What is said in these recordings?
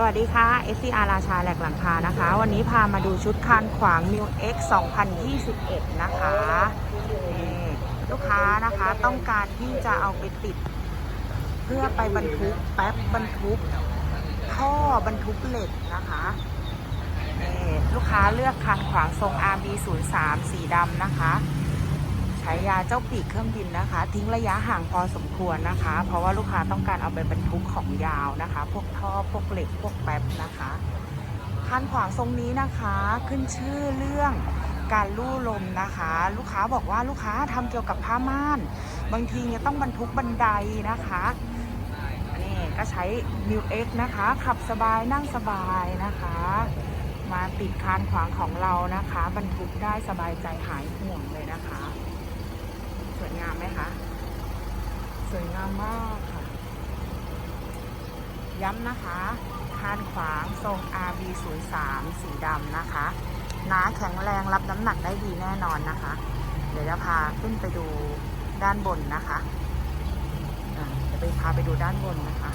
สวัสดีค่ะ SCR ราชาแหลกหลังคานะคะ วันนี้พามาดูชุดคานขวาง New X 2021 นะคะนี่ลูกค้านะคะต้องการที่จะเอาไปติด เพื่อไปบรรทุกแป๊บบรรทุกท่อบรรทุกเหล็กนะคะลูกค้าเลือกคานขวางทรง RB03 สีดำนะคะ ช้ยาเจ้าปีกเครื่องบินนะคะ ทิ้งระยะห่างพอสมควรนะคะ เพราะว่าลูกค้าต้องการเอาไปบรรทุกของยาวนะคะ พวกท่อพวกเหล็กพวกแป๊บนะคะคันขวางทรงนี้นะคะขึ้นชื่อเรื่องการลู่ลมนะคะ ลูกค้าบอกว่าลูกค้าทำเกี่ยวกับผ้าม่าน บางทีเนี่ยต้องบรรทุกบันไดนะคะนี่ก็ใช้ New X นะคะ ขับสบายนั่งสบายนะคะ มาติดคานขวางของเรานะคะ บรรทุกได้สบายใจหายห่วงเลยนะคะ ไหมคะ สวยงามมากค่ะ ย้ำนะคะคานขวางทรง RB03 สีดำนะคะหนาแข็งแรงรับน้ำหนักได้ดีแน่นอนนะคะ เดี๋ยวจะพาขึ้นไปดูด้านบนนะคะอะไปพาไปดูด้านบนนะคะ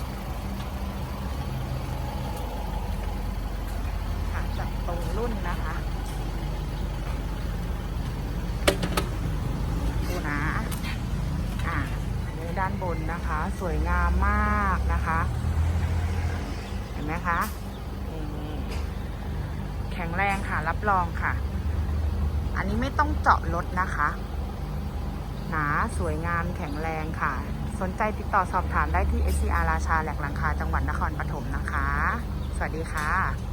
ค่ะจากตรงรุ่นนะคะ ดูนะ อะอันนี้ ด้านบนนะคะ สวยงามมากนะคะ เห็นไหมคะแข็งแรงค่ะ รับรองค่ะ อันนี้ไม่ต้องเจาะรถนะคะ หนาสวยงามแข็งแรงค่ะ สนใจติดต่อสอบถามได้ที่ SCR ราชาแหลกหลังคาจังหวัดนครปฐมนะคะ สวัสดีค่ะ